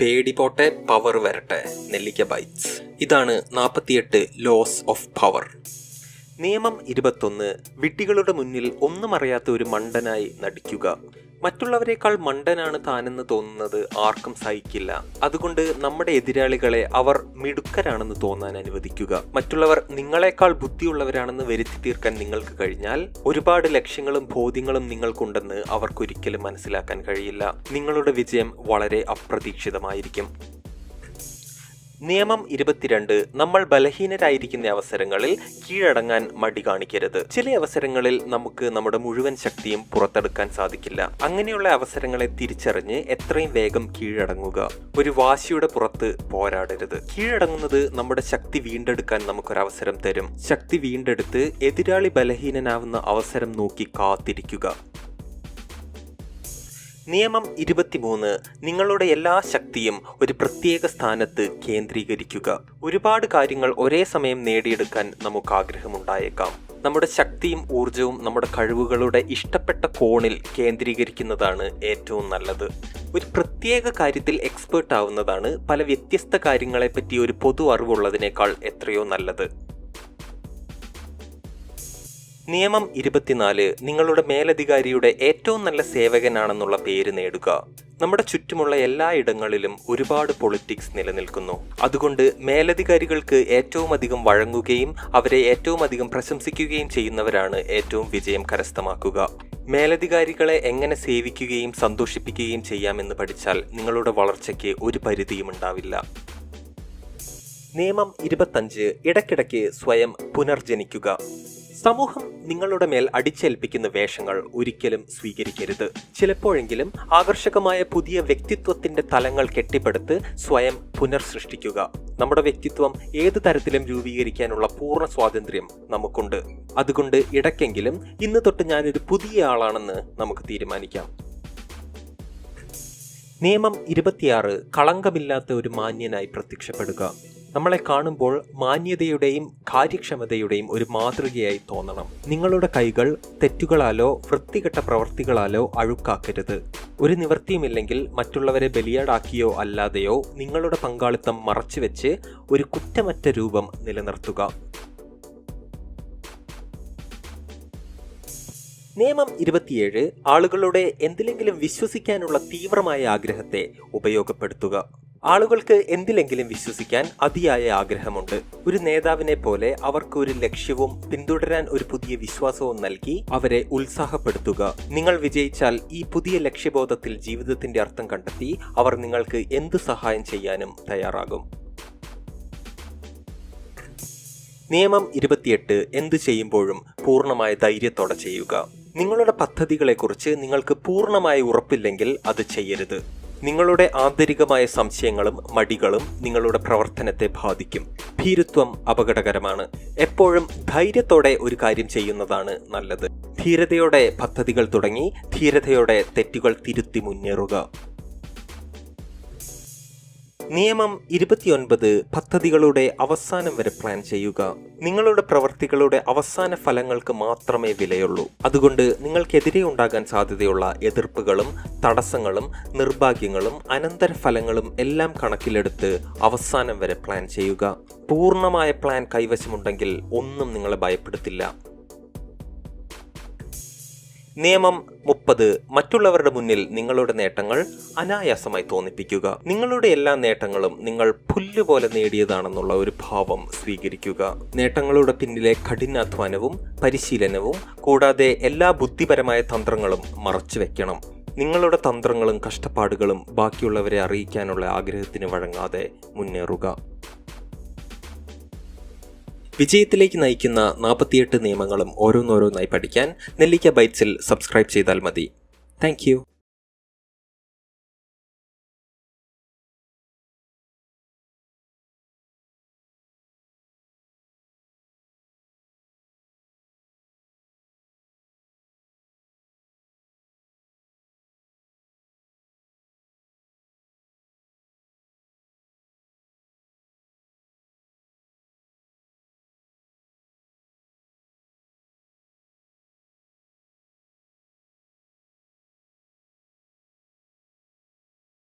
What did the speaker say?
പേടി പോട്ടെ പവർ വരട്ടെ നെല്ലിക്ക ബൈറ്റ്സ് ഇതാണ് നാൽപ്പത്തിയെട്ട് ലോസ് ഓഫ് പവർ നിയമം ഇരുപത്തൊന്ന് വിട്ടികളുടെ മുന്നിൽ ഒന്നും അറിയാത്ത ഒരു മണ്ടനായി നടിക്കുക. മറ്റുള്ളവരെക്കാൾ മണ്ടനാണ് താനെന്ന് തോന്നുന്നത് ആർക്കും സഹിക്കില്ല. അതുകൊണ്ട് നമ്മുടെ എതിരാളികളെ അവർ മിടുക്കരാണെന്ന് തോന്നാൻ അനുവദിക്കുക. മറ്റുള്ളവർ നിങ്ങളെക്കാൾ ബുദ്ധിയുള്ളവരാണെന്ന് വരുത്തി തീർക്കാൻ നിങ്ങൾക്ക് കഴിഞ്ഞാൽ ഒരുപാട് ലക്ഷ്യങ്ങളും ബോധ്യങ്ങളും നിങ്ങൾക്കുണ്ടെന്ന് അവർക്കൊരിക്കലും മനസ്സിലാക്കാൻ കഴിയില്ല. നിങ്ങളുടെ വിജയം വളരെ അപ്രതീക്ഷിതമായിരിക്കും. നിയമം ഇരുപത്തിരണ്ട് നമ്മൾ ബലഹീനരായിരിക്കുന്ന അവസരങ്ങളിൽ കീഴടങ്ങാൻ മടി കാണിക്കരുത്. ചില അവസരങ്ങളിൽ നമുക്ക് നമ്മുടെ മുഴുവൻ ശക്തിയും പുറത്തെടുക്കാൻ സാധിക്കില്ല. അങ്ങനെയുള്ള അവസരങ്ങളെ തിരിച്ചറിഞ്ഞ് എത്രയും വേഗം കീഴടങ്ങുക. ഒരു വാശിയുടെ പുറത്ത് പോരാടരുത്. കീഴടങ്ങുന്നത് നമ്മുടെ ശക്തി വീണ്ടെടുക്കാൻ നമുക്കൊരവസരം തരും. ശക്തി വീണ്ടെടുത്ത് എതിരാളി ബലഹീനനാവുന്ന അവസരം നോക്കി കാത്തിരിക്കുക. നിയമം ഇരുപത്തിമൂന്ന് നിങ്ങളുടെ എല്ലാ ശക്തിയും ഒരു പ്രത്യേക സ്ഥാനത്ത് കേന്ദ്രീകരിക്കുക. ഒരുപാട് കാര്യങ്ങൾ ഒരേ സമയം നേടിയെടുക്കാൻ നമുക്ക് ആഗ്രഹമുണ്ടായേക്കാം നമ്മുടെ ശക്തിയും ഊർജവും നമ്മുടെ കഴിവുകളുടെ ഇഷ്ടപ്പെട്ട കോണിൽ കേന്ദ്രീകരിക്കുന്നതാണ് ഏറ്റവും നല്ലത്. ഒരു പ്രത്യേക കാര്യത്തിൽ എക്സ്പേർട്ട് ആവുന്നതാണ് പല വ്യത്യസ്ത കാര്യങ്ങളെപ്പറ്റി ഒരു പൊതു അറിവുള്ളതിനേക്കാൾ എത്രയോ നല്ലത്. നിയമം ഇരുപത്തിനാല് നിങ്ങളുടെ മേലധികാരിയുടെ ഏറ്റവും നല്ല സേവകനാണെന്നുള്ള പേര് നേടുക. നമ്മുടെ ചുറ്റുമുള്ള എല്ലാ ഇടങ്ങളിലും ഒരുപാട് പൊളിറ്റിക്സ് നിലനിൽക്കുന്നു. അതുകൊണ്ട് മേലധികാരികൾക്ക് ഏറ്റവും അധികം വഴങ്ങുകയും അവരെ ഏറ്റവും അധികം പ്രശംസിക്കുകയും ചെയ്യുന്നവരാണ് ഏറ്റവും വിജയം കരസ്ഥമാക്കുക. മേലധികാരികളെ എങ്ങനെ സേവിക്കുകയും സന്തോഷിപ്പിക്കുകയും ചെയ്യാമെന്ന് പഠിച്ചാൽ നിങ്ങളുടെ വളർച്ചയ്ക്ക് ഒരു പരിധിയും ഉണ്ടാവില്ല. നിയമം ഇരുപത്തഞ്ച് ഇടയ്ക്കിടയ്ക്ക് സ്വയം പുനർജനിക്കുക. സമൂഹം നിങ്ങളുടെ മേൽ അടിച്ചേൽപ്പിക്കുന്ന വേഷങ്ങൾ ഒരിക്കലും സ്വീകരിക്കരുത്. ചിലപ്പോഴെങ്കിലും ആകർഷകമായ പുതിയ വ്യക്തിത്വത്തിന്റെ തലങ്ങൾ കെട്ടിപ്പടുത്ത് സ്വയം പുനർസൃഷ്ടിക്കുക. നമ്മുടെ വ്യക്തിത്വം ഏത് തരത്തിലും രൂപീകരിക്കാനുള്ള പൂർണ സ്വാതന്ത്ര്യം നമുക്കുണ്ട്. അതുകൊണ്ട് ഇടയ്ക്കെങ്കിലും ഇന്ന് തൊട്ട് ഞാനൊരു പുതിയ ആളാണെന്ന് നമുക്ക് തീരുമാനിക്കാം. നിയമം ഇരുപത്തിയാറ് കളങ്കമില്ലാത്ത ഒരു മാന്യനായി പ്രത്യക്ഷപ്പെടുക. നമ്മളെ കാണുമ്പോൾ മാന്യതയുടെയും കാര്യക്ഷമതയുടെയും ഒരു മാതൃകയായി തോന്നണം. നിങ്ങളുടെ കൈകൾ തെറ്റുകളാലോ വൃത്തികെട്ട പ്രവർത്തികളാലോ അഴുക്കാക്കരുത്. ഒരു നിവൃത്തിയുമില്ലെങ്കിൽ മറ്റുള്ളവരെ ബലിയാടാക്കിയോ അല്ലാതെയോ നിങ്ങളുടെ പങ്കാളിത്തം മറച്ചുവെച്ച് ഒരു കുറ്റമറ്റ രൂപം നിലനിർത്തുക. നിയമം ഇരുപത്തിയേഴ് ആളുകളുടെ എന്തിലെങ്കിലും വിശ്വസിക്കാനുള്ള തീവ്രമായ ആഗ്രഹത്തെ ഉപയോഗപ്പെടുത്തുക. ആളുകൾക്ക് എന്തിലെങ്കിലും വിശ്വസിക്കാൻ അതിയായ ആഗ്രഹമുണ്ട്. ഒരു നേതാവിനെ പോലെ അവർക്ക് ഒരു ലക്ഷ്യവും പിന്തുടരാൻ ഒരു പുതിയ വിശ്വാസവും നൽകി അവരെ ഉത്സാഹപ്പെടുത്തുക. നിങ്ങൾ വിജയിച്ചാൽ ഈ പുതിയ ലക്ഷ്യബോധത്തിൽ ജീവിതത്തിന്റെ അർത്ഥം കണ്ടെത്തി അവർ നിങ്ങൾക്ക് എന്ത് സഹായം ചെയ്യാനും തയ്യാറാകും. നിയമം ഇരുപത്തിയെട്ട് എന്ത് ചെയ്യുമ്പോഴും പൂർണമായ ധൈര്യത്തോടെ ചെയ്യുക. നിങ്ങളുടെ പദ്ധതികളെക്കുറിച്ച് നിങ്ങൾക്ക് പൂർണമായി ഉറപ്പില്ലെങ്കിൽ അത് ചെയ്യരുത്. നിങ്ങളുടെ ആന്തരികമായ സംശയങ്ങളും മടികളും നിങ്ങളുടെ പ്രവർത്തനത്തെ ബാധിക്കും. ഭീരുത്വം അപകടകരമാണ്. എപ്പോഴും ധൈര്യത്തോടെ ഒരു കാര്യം ചെയ്യുന്നതാണ് നല്ലത്. ധീരതയോടെ പദ്ധതികൾ തുടങ്ങി ധീരതയോടെ തെറ്റുകൾ തിരുത്തി മുന്നേറുക. നിയമം ഇരുപത്തിയൊൻപത് പദ്ധതികളുടെ അവസാനം വരെ പ്ലാൻ ചെയ്യുക. നിങ്ങളുടെ പ്രവർത്തികളുടെ അവസാന ഫലങ്ങൾക്ക് മാത്രമേ വിലയുള്ളൂ. അതുകൊണ്ട് നിങ്ങൾക്കെതിരെ ഉണ്ടാകാൻ സാധ്യതയുള്ള എതിർപ്പുകളും തടസ്സങ്ങളും നിർഭാഗ്യങ്ങളും അനന്തരഫലങ്ങളും എല്ലാം കണക്കിലെടുത്ത് അവസാനം വരെ പ്ലാൻ ചെയ്യുക. പൂർണമായ പ്ലാൻ കൈവശമുണ്ടെങ്കിൽ ഒന്നും നിങ്ങളെ ഭയപ്പെടുത്തില്ല. നിയമം മുപ്പത്. മറ്റുള്ളവരുടെ മുന്നിൽ നിങ്ങളുടെ നേട്ടങ്ങൾ അനായാസമായി തോന്നിപ്പിക്കുക. നിങ്ങളുടെ എല്ലാ നേട്ടങ്ങളും നിങ്ങൾ പുല്ലുപോലെ നേടിയതാണെന്നുള്ള ഒരു ഭാവം സ്വീകരിക്കുക. നേട്ടങ്ങളുടെ പിന്നിലെ കഠിനാധ്വാനവും പരിശീലനവും കൂടാതെ എല്ലാ ബുദ്ധിപരമായ തന്ത്രങ്ങളും മറച്ചു വെക്കണം. നിങ്ങളുടെ തന്ത്രങ്ങളും കഷ്ടപ്പാടുകളും ബാക്കിയുള്ളവരെ അറിയിക്കാനുള്ള ആഗ്രഹത്തിന് വഴങ്ങാതെ മുന്നേറുക. വിജയത്തിലേക്ക് നയിക്കുന്ന നാൽപ്പത്തിയെട്ട് നിയമങ്ങളും ഓരോന്നോരോന്നായി പഠിക്കാൻ നെല്ലിക്ക ബൈറ്റ്സിൽ സബ്സ്ക്രൈബ് ചെയ്താൽ മതി. താങ്ക്